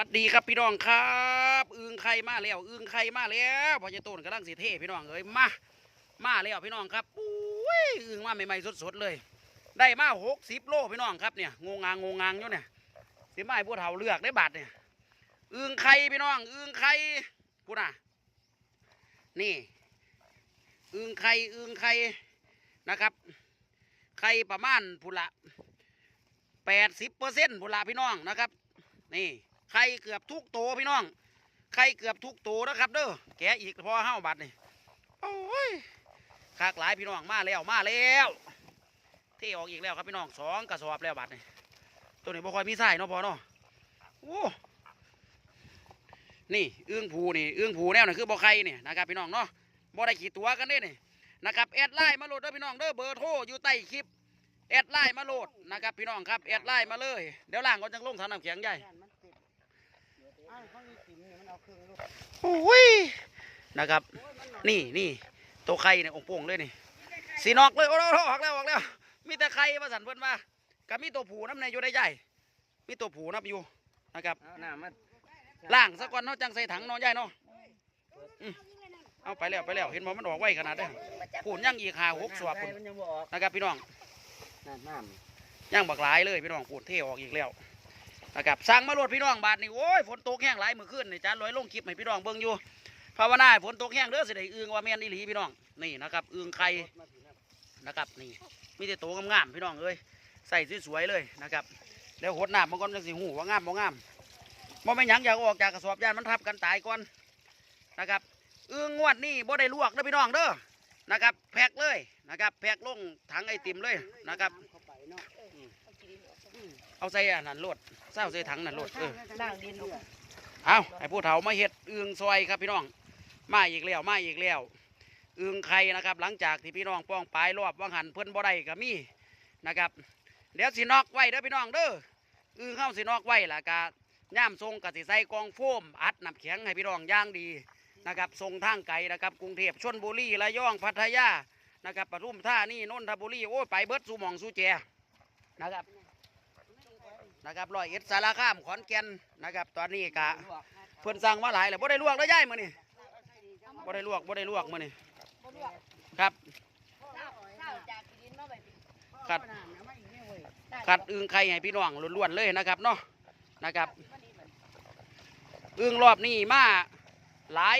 วัสดีครับพี่น้องครับอึงไข่มาแล้วอึงไข่มาแล้วพอจะต้นกำลังสีเทพี่น้องเอ้ยมามาแล้วพี่น้องครับอุ้ยอึงมาใหม่ๆสดๆเลย ได้มาหกสิบโลพี่น้องครับเนี่ยงงงางงงงางอยู่เนี่ยสิไม้ผู้เฒ่าเลือกได้บาทเนี่ยอึงไข่พี่น้องอึงไข่พูน่ะนี่อึงไข่อึงไข่นะครับไข่ประมาณพุละแปดสิบเปอร์เซ็นต์พุละพี่น้องนะครับ นี่ ไข่เกือบทุกโตวพี่น้อง ไข่เกือบทุกโตวนะครับเด้อ แกอีกพอห้าบาทนี่โอ้ยคากหลายพี่น้องมาแล้วมาแล้วเทออกอีกแล้วครับพี่น้องสองกระสอบแล้วบาทนี่ตัวนี้บ่ค่อยมีไส้เนาะพอเนาะโอ้นี่เอื้องผูนี่เอื้องผูแนวนี่คือบ่ไข่นี่นะครับพี่น้องเนาะบ่ได้ขี่ตัวกันเด้นี่นะครับแอดไลน์มาโหลดเด้อพี่น้องเด้อเบอร์โทรอยู่ใต้คลิปแอดไลน์มาโหลดนะครับพี่น้องครับแอดไลน์มาเลยเดี๋ยวล่างก็จังลงทางน้ำแข็งใหญ่ โอ้ยนะครับ นี่นี่ตัวไข่เนี่ยองโป่งเลยนี่สีนอกเลยโอ้โหออกแล้วออกแล้ว มีแต่ไข่มาสันเพิ่นมากับมีตัวผูน้ำในอยู่ได้ใหญ่มีตัวผูนับอยู่นะครับน้ามันล่างสักวันเนาะจังใส่ถังนาะใหญ่เนาะอืมเอาไปแล้วไปแล้วเห็นบ่มันออกไวขนาดนี้ปูนย่างอีกหาหกสวบนนะครับพี่น้องย่างบักหลายเลยพี่น้องปูนเท่ออกอีกแล้ว นะครับสั่งมาโหลดพี่น้องบาทนี่โอ้ยฝนตกแห้งหลายมือขึ้นนี่จานลอยลงคลิปให้พี่น้องเบิ่งอยู่ภาวนาฝนตกแห้งเด้อสิได้อึงว่าแม่นอีหลีพี่น้องนี่นะครับอึงไข่นะครับนี่มีแต่โตงามๆพี่น้องเอ้ยใส่สวยๆเลยนะครับแล้วหดน้ำมันก่อนจังสิหูว่างามบ่งามบ่แม่หยังอยากออกจากกระสอบยานมันทับกันตายก่อนนะครับอึงงวดนี่บ่ได้ลวกเด้อพี่น้องเด้อนะครับแพ็คเลยนะครับแพ็คลงถังไอติมเลยนะครับเข้าไปเนาะเอาใส่อันนั้นโลด เศร้าใส่ถังนั่นโลดเออล่างดินลูกเอาให้ผู้เฒ่ามาเฮ็ดอึงซอยครับพี่น้อง มาอีกแล้วมาอีกแล้วอึงไข่นะครับ หลังจากที่พี่น้องป้องปลายรอบว่างหันเพิ่นบ่ได้ก็มีนะครับ เดี๋ยวสินอกไว้เด้อพี่น้องเด้ออึงเข้าสินอกไว้ล่ะกะย่ามทรงกะสิใส่กองโฟมอัดน้ำแข็งให้พี่น้องอย่างดีนะครับทรงทางไกลนะครับกรุงเทพชลบุรีระยองพัทยานะครับปทุมธานีนนทบุรีโอ้ยไปเบิดสู่หมองสู่แจนะครับ นะครับร้อยเอ็ดสารคามขอนแก่นนะครับ ตอนนี้กะเพิ่นสั่งมาหลายแล้วบ่ได้ลวกแล้วย่ายมื้อนี่บ่ได้ลวกบ่ได้ลวกมื้อนี่ครับคัดคัดอึ่งไข่ให้พี่น้องล้วนๆเลยนะครับเนาะนะครับอึ่งรอบนี้มาหลาย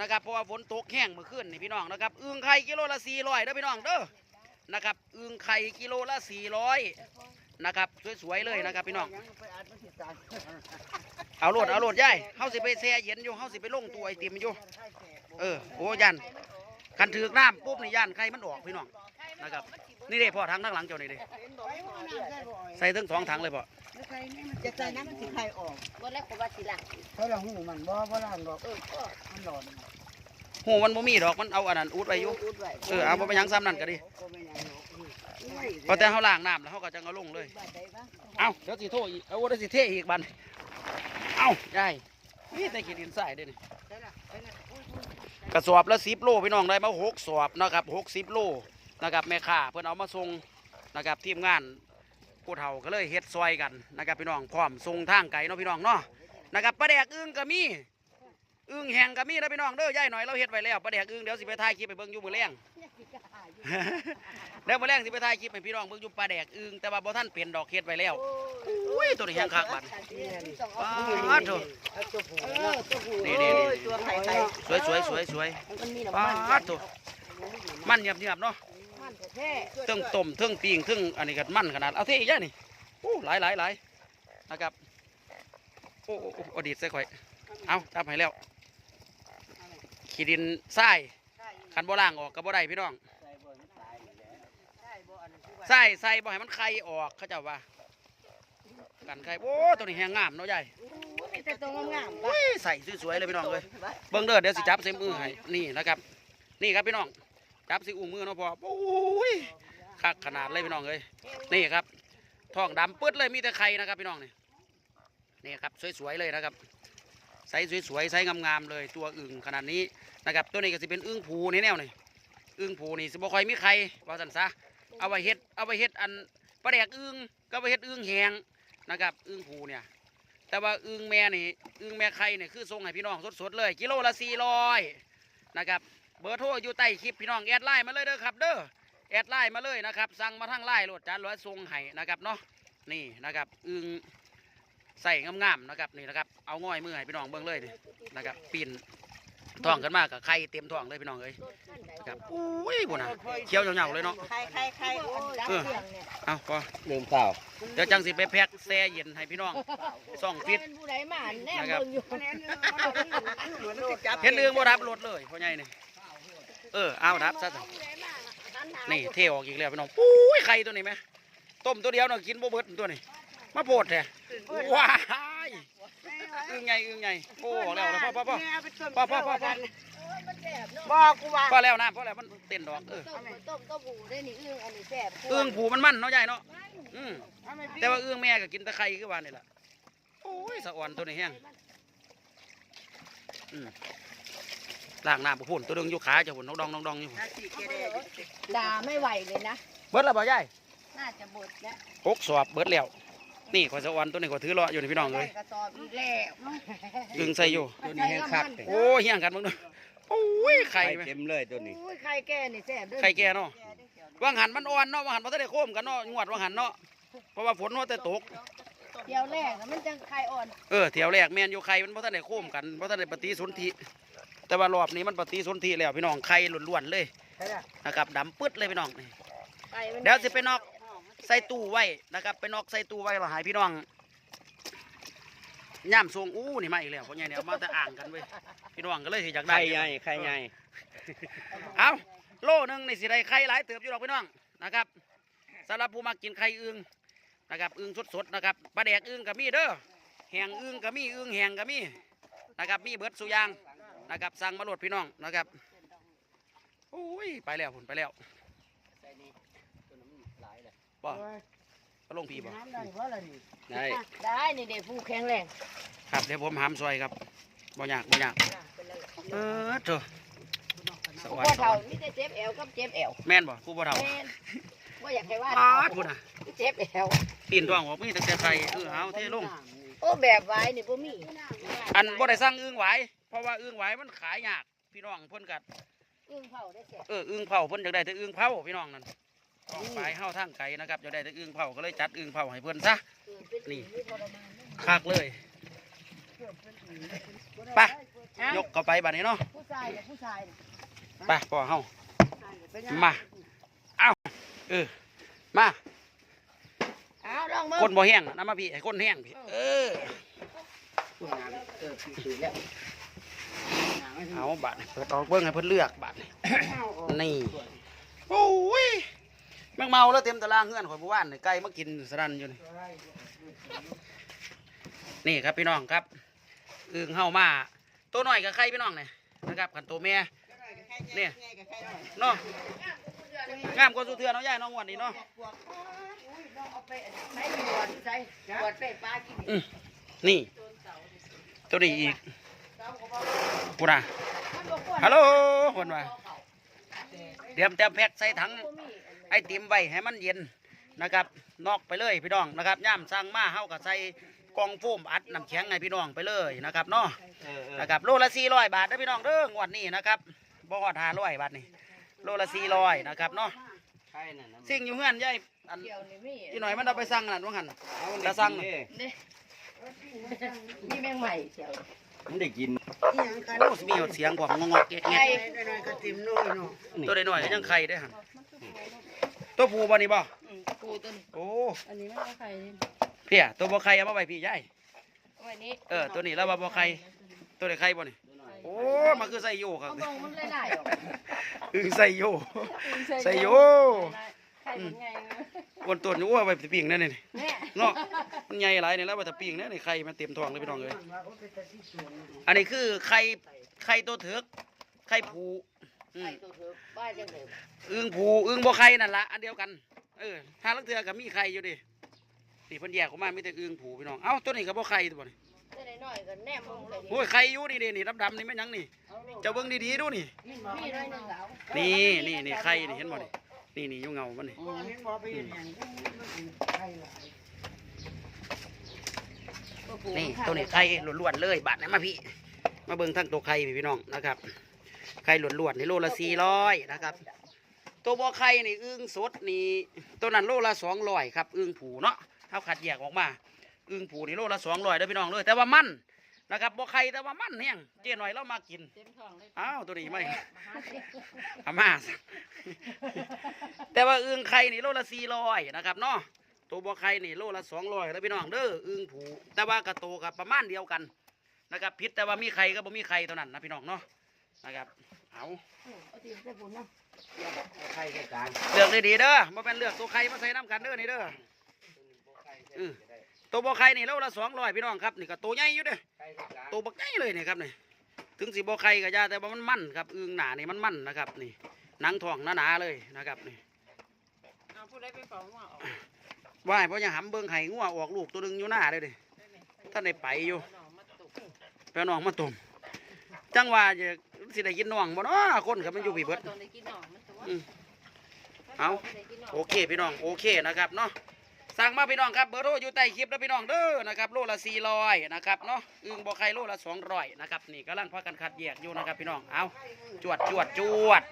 นะครับเพราะว่าฝนตกแห้งเมื่อคืนนี่พี่น้องนะครับอึ่งไข่กิโลละ400เด้อพี่น้องเด้อนะครับอึ่งไข่กิโลละ400 นะครับสวยๆเลยนะครับพี่น้องไปอัดมันสิตายเอาโหลดเอาโหลดย่ายเฮาสิไปแช่เย็นอยู่เฮาสิไปลงตัวไอติมอยู่เออโอ้ยันคันถือกน้ำปุ๊บนี่ยันไข่มันออกพี่น้องนะครับนี่เด้พ่อทางทางหลังเจ้านี่เด้ใส่ทั้งสองถังเลยพ่อจะใส่น้ำมันสิไข่ออกบ่แล้วก็ว่าสิล่ะเพราะเราหูมันบ่บ่ล่างดอกเออมันหลอนหูมันบ่มีดอกมันเอาอันนั้นอุดไว้อยู่อุดไว้เออเอาบ่ไปนหยังซ้ำนั่นก็ดี พอแต่เฮาล้างน้ำแล้วเฮาก็จังเอาลงเลยบ้านใดบ้างเอาเดี๋ยวสิโทษอีก เอาเดี๋ยวสิเทอีกบัดเอายายนี่แต่ขี้ดินทรายเด้นี่ใช่ล่ะใช่ล่ะอุ้ยกระสอบละ10โลพี่น้องได้มาหกสอบนะครับ60โลนะครับแม่ค้าเพิ่นเอามาส่งนะครับทีมงานผู้เฒ่าก็เลยเฮ็ดซอยกันนะครับพี่น้องพร้อมส่งทางไกลเนาะพี่น้องเนาะนะครับปลาแดกอึ้งก็มี อึ้งแห้งก็มีนะพี่น้องเด้อย่ายหน่อยเราเฮ็ดไว้แล้วปลาแดกอึ้งเดี๋ยวสิไปถ่ายคลิปไปเบิ่งอยู่มื้อแรงเดี๋ยวมื้อแรงสิไปถ่ายคลิปให้พี่น้องเบิ่งอยู่ปลาแดกอึ้งแต่ว่าบ่ทันเป็นดอกเฮ็ดไว้แล้วอุ้ยตัวนี้แห้งคักบัดปาดโถเอาตัวผู้เอเนาะอตัวผู้นี่ๆๆโอ้ยตัวไข่ไข่สวยสวยสวยสวยมันมีปาน้ำมันดโถมันเงียบๆเนาะมันแท้เทิงต้มเทิงปิ้งเทิงอันนี้ก็มันขนาดเอาเทอีกย่านี่โอ้หลายหลายหลายนะครับโอ้โอ้โอ้เอาดีดใส่ข่อยเอาจับให้แล้ว ขี้ดินทรายคันบ่ล่างออกก็บ่ได้พี่น้องใส่บ่มันตายอยู่แล้วใช่บ่อันนั้นคือว่าทรายใส่บ่ให้มันไข่ออกเขาเจ้าว่ากันไข่โอ้ตัวนี้แหงงามเนาะยายโอ้ยมีแต่ตัวงามๆอุ้ยใส่สวยๆเลยพี่น้องเลยเบิ่งเด้อเดี๋ยวสิจับใส่มือให้นี่นะครับ นี่ครับพี่น้องจับสิอุ้งมือเนาะพอโอ้ยคักขนาดเลยพี่น้องเลยนี่ครับท้องดำปึ๊ดเลยมีแต่ไข่นะครับพี่น้องนี่นี่ครับสวยๆเลยนะครับ ใส่สวยๆใส่งามๆเลยตัวอึ่งขนาดนี้นะครับตัวนี้ก็สิเป็นอึ่งผูนี่แนวนี่อึ่งผูนี่สิบ่คอยมีไข่ว่าสันซะเอาไว้เฮ็ดเอาไว้เฮ็ดอันปลาแดกอึ่งก็ไว้เฮ็ดอึ่งแหงนะครับอึ่งผูเนี่ยแต่ว่าอึงแม่นี่อึงแม่ไข่เนี่ยคือส่งให้พี่น้องสดๆเลย กิโลละสี่ร้อยนะครับเบอร์โทรอยู่ใต้คลิปพี่น้องแอดไลน์มาเลยเด้อครับเด้อแอดไลน์มาเลยนะครับสั่งมาทางไลน์รถจานร้อยส่งให้นะครับเนาะนี่นะครับอึง ใส่งามๆนะครับนี่นะครับเอาง่อยมือให้พี่น้องเบิ่งเลยนี่นะครับปีนท้องกันมากกับไข่เต็มท้องเลยพี่น้องเอ้ยนะครับอุ้ยบุญนะเคี้ยวเหนียวๆเลยเนาะ ใครใครใครโอ้ยเออเสียงเนี่ยเอาพอลืมเปล่าเดี๋ยวจังสิไปแพ็กแซ่เย็นให้พี่น้องส่องฟิต เป็นผู้ใดมาแน่นะครับ เบิ่งอยู่เหมือนจะจับเห็นเรื่องบ่รับรถเลยพ่อใหญ่นี่เออเอารับซะเถอะนี่เทออกอีกแล้วพี่น้องปุ้ยไข่ตัวนี้ไหมต้มตัวเดียวเนาะกินบ่เบิดตัวนี้ มาโพดแท้ว้ายอึ้งใหญ่อึ้งใหญ่โอ้ออกแล้วแล้วพ่อพ่อพ่อพ่อพ่อพ่อพ่อบอกกูว่าพ่อแล้วนะพ่อแล้วมันเต้นดอกเออต้มต้มต้มผูได้นี่อึ้งอันนี้แซ่บอึ้งผูมันมันเนาะใหญ่เนาะอืมเอาไม่แต่ว่าอึ้งแม่ก็กินแตะไคร้คือว่านี่แหละโอ้ยสะอ่อนตัวนี้แห้งอืมล้างน้ำบ่พุ่นตัวนึงอยู่ขาจะพุ่นน้องดองน้องดองอยู่พุ่นนาทีเกเรด่าไม่ไหวเลยนะเบิดแล้วบ่ยายน่าจะบดแล้วหกสอบเบิดแล้ว นี่ขอยสะอ่อนตัวนี้ขอยถือเลาะอยู่นี่พี่น้องเลยกระสอบอีกแล้วดึงใส่อยู่ตัวนี้แห้งคักโอ้ยเฮี้ยงกันมึงดูโอ้ยไข่ไข่ไหมเต็มเลยตัวนี้ อุ้ยไข่แก่นี่แซ่บด้วยไข่แก่เนาะว่างหันมันอ่อนเนาะว่างหันมันได้โค้มกันเนาะงวดว่างหันเนาะเพราะว่าฝนว่าแต่ตก เดียวแรกน่ะมันจังไข่อ่อนเออแถวแรกแมนอยู่ไข่มันเพราะท่านได้โค้มกันเพราะท่านได้ปฏิสนธิแต่ว่ารอบนี้มันปฏิสนธิแล้วพี่น้องไข่ล้วนๆเลยนะครับดำปึ๊ดเลยพี่น้องนี่ไข่มันเดี๋ยวจะไปนอก ใส่ตู้ไว้นะครับไปนอกใส่ตู้ไว้เราหายพี่น้องย่ามทรงอู้นี่มาอีกแล้วเพราะไงเนี่ยเอามาแต่อ่างกันเว้ยพี่น้องก็เลยสิอยากได้ไข่ใหญ่ไข่ใหญ่เอาโลหนึงนี่สิได้ไข่หลายเติบอยู่หรอกพี่น้องนะครับสำหรับผู้มักกินไข่อึ่งนะครับอึ่งสดๆนะครับปลาแดกอึ่งก็มีเด้อแหงอึ่งก็มีอึ่งแหงก็มีนะครับมีเบิดสุอยางนะครับสั่งมาโหลดพี่น้องนะครับโอ้ยไปแล้วผลไปแล้ว บ่ก็ลงพีบ่น้ำได้เพราะอะไรนี่ได้ได้นี่เด็กผู้แข็งแรงครับเดี๋ยวผมหามซอยครับบ่ยากบ่ยากเออเถอะสผู้วัสพ่อดีเฒ่ามีแต่เจ็บแอวกับเจ็บแอวแม่นบ่ครูบ่เฒ่าแม่นว่าอยากให้ว่าปาดพุ่นน่ะเจ็บแอวตีนท้องออกมีแต่แต่ไข่เออเอาเทลงโอ้แบบไว้นี่บ่มีอันบ่ได้สั่งอึ้งไหวเพราะว่าอึ้งไหวมันขายยากพี่น้องเพิ่นกัดอึ้งเผาได้แซ่บเอออึ้งเผาเพิ่นอยากได้แต่อึ้งเผาพี่น้องนั่น ออกไปเฮาทางไกลนะครับอยากได้แต่อึ้งเผาก็เลยจัดอึ้งเผาให้เพิ่นซะอึ้งเป็นนี่นี่ทรมานคักเลยไปยกเข้าไปบัดนี้เนาะผู้ชายเนี่ยผู้ชายเนี่ยไปพ่อเฮามา เอ้าเออมาเอาลองมือคนบ่แห้งนะมาพี่ให้คนแห้งพี่เออเอาบัดนี้เปิดออกเบิ่งให้เพิ่นเลือกบัดนี้นี่โอ้ย แมงเมาแล้วเต็มตารางเงื่อนข่อยผู้ว่านนี่ไก่มากินสนั่นอยู่นี่นี่ครับพี่น้องครับอึ่งเฮามาตัวน้อยกับไข่พี่น้องเนี่ยนะครับขันตัวแม่เนี่ยเนาะงามกว่าสุเทือเนาะยายน้องวันนี้เนาะนอืมนี่ ตัวนี้อีกกูนะฮัลโหลคนว่าเตรียมเตรียมแพ็คใส่ถัง ไอติมไว้ให้มันเย็นนะครับนอกไปเลยพี่น้องนะครับย่ามสั่งมาเฮาก็ใส่กล่องโฟมอัดน้ำแข็งให้พี่น้องไปเลยนะครับเนาะเออเออนะครับโลละ400บาทนะพี่น้องเด้องวดนี้นะครับบ่ฮอด500บาทนี่โลละ400นะครับเนาะไข่นั่นน่ะสิ่งอยู่เฮือนยายอันเกี่ยวนี่มีอีหน่อยมันเอาไปสั่งนั่นว่าหั่นเอามันกระได้สังกินเด้นี่มีแมงใหม่เกี่ยวมันได้กินโอ้สิมีเสียงพวกงอกๆแงะไข่หน่อยๆก็ติ่มน้อยเนาะๆตัวน้อยๆก็ยังไข่ได้หั่น ตัวผู้บ่นี่บ่อืมปูตัวนี้โอ้อันนี้มันก็ไข่นี่เพี่ยตัวบ่ไข่เอามาไว้พี่ยาย เอาไว้นี้เออตัวนี้แล้วว่าบ่ไข่ ตัวได้ไข่บ่นี่โอ้มันคือใส่โยครับเอาบงมันไล่ๆออกอึงใส่โย ใส่โย ไข่เป็นไงวนตัวนี้ว่าไปปิ้งนั่นนี่แม่เนาะมันใหญ่หลายนี่แล้วว่าจะปิ้งเนี่ยนี่ไข่มันเต็มท้องเลยพี่น้องเลยอันนี้คือไข่ไข่ตัวเถือกไข่ผูอื ไข่มตัวเถอะบ้านจังเลยอึงผูอึงบ่ไข่นั่นละอันเดียวกัน เออถ้าลังเทือกับมีไข่อยู่ดินี่เพิ่นแยกออกมามีแต่อึงผูพี่น้อง เอ้าตัวนี้ก็บ่ไข่ตัวบ่นี่ได้น้อยๆก็แนมมงเลยโอ้ยไข่อยู่นี่ดินี่ดำๆนี่แม่นหยังนี่ เจ้าเบิ่งดีๆดูนี่มีน้อยหนึงเอานี่นี่นี่ไข่นี่เห็นบ่นี่นี่นี่อยู่เงามันนี่ เห็นบ่ไปเห็นอย่างนี้มันเป็นไข่หลายโตัวปูนี่ตัวนี้ไข่ล้วนๆเลยบาทนะมาพี่ มาเบิ่งทั้งตัวไข่พี่พี่น้องนะครับ ไข่ล้วนๆนี่โลละสี่ร้อยนะครับ ตัวบอไข่นี่อึ้งสดนี่ตัวนั้นโลละสองร้อยครับอึ้งผูเนาะเท่าขัดแยกออกมาอึ้งผูนี่โลละสองร้อยเด้อพี่น้องเลยแต่ว่ามันนะครับบอไข่แต่ว่ามันเนี่ยเจ๊หน่อยเรามากินเต็มท้องเลยอ้าวตัวนี้ไม่มหาเศรษฐีอามาซะแต่ว่าอึ้งไข่นี่โลละสี่ร้อยนะครับเนาะตัวบอไข่นี่โลละสองร้อยแล้วพี่น้องเด้ออึ้งผูแต่ว่ากระโตกับประมาณเดียวกันนะครับพิษแต่ว่ามีไข่ก็บ่มีไข่เท่านั้นนะพี่น้องเนาะนะครับ เอาเอาตีนใส่ปูนเนาะไข่ใส่กลางเลือกดีๆเด้อมาเป็นเลือกตัวไข่มาใส่น้ำกันเด้อนี่เด้อเออตัวบอไข่นี่โลละสองร้อยพี่น้องครับนี่ก็ตัวใหญ่อยู่เด้อไข่ใส่กลางตัวบักใหญ่เลยนี่ครับนี่ถึงสีบอไข่ก็ยาแต่ว่ามันมันครับอึ้งหนานี่มันมันนะครับนี่หนังทองหนาๆเลยนะครับนี่เอาผู้ใดไปเป่าหัวออกว่ายเพราะยังหำเบิ่งไห้งัวออกลูกตัวหนึงอยู่หน้าเลยเดิท่านได้ไปอยู่น้องมาตุกไปเอาน้องมาต้มจังว่าจะ สิได้กินน้องบ่เนาะคนครับมันอยู่พี่เบิดต้องได้กินน้องมันตัวอืมเอาโอเคพี่น้องโอเคนะครับเนาะสั่งมาพี่น้องครับเบอร์โทรอยู่ใต้คลิปแล้วพี่น้องเด้อนะครับโลละสี่ร้อยนะครับเนาะอึ่งบ่ไข่โลละสองร้อยนะครับนี่กำลังพากันคัดแยกอยู่นะครับพี่น้องเอาจวดจวดจวด